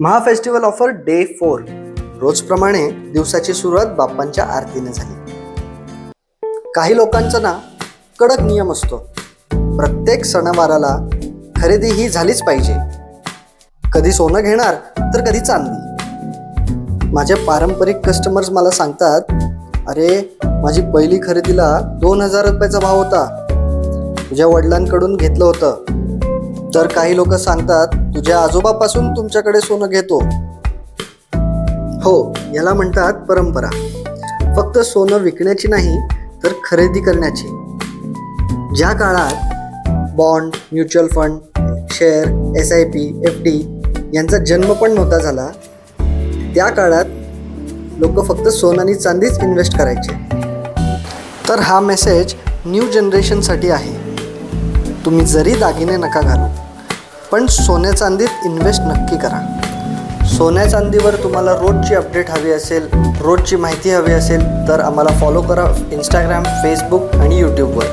महा festival offer day four. रोजप्रमाणे दिवसाची सुरुवात बाप्पांच्या आरतीने झाली. काही लोकांचा ना कडक नियम असतो. प्रत्येक सणावाराला खरेदी ही झालीच पाहिजे. कधी सोनं घेणार तर कधी चांदी माझे पारंपरिक कस्टमर्स मला सांगतात अरे माझी पहिली खरेदीला दोन हजार रुपयाचा भाव होता. तुझ्या वडिलांकडून घेतलं होतं. तर काही लोक सांगतात तुझ्या आजोबापासून तुमच्याकडे सोनं घेतो. हो याला म्हणतात परंपरा. फक्त सोनं विकण्याची नाही तर खरेदी करण्याची. ज्या काळात bond mutual fund share S I P F D यांचा जन्म पण नव्हता झाला त्या काळात लोक फक्त सोनं आणि चांदीच इन्व्हेस्ट करायचे. तर हा मेसेज न्यू जनरेशनसाठी आहे. तुम्ही जरी दागिने नका घालू. पण सोन्या चांदीत इन्व्हेस्ट नक्की करा. सोन्या चांदीवर तुम्हाला रोजची अपडेट हवी असेल रोजची माहिती हवी असेल तर आम्हाला फॉलो करा इंस्टाग्राम फेसबुक आणि यूट्यूबवर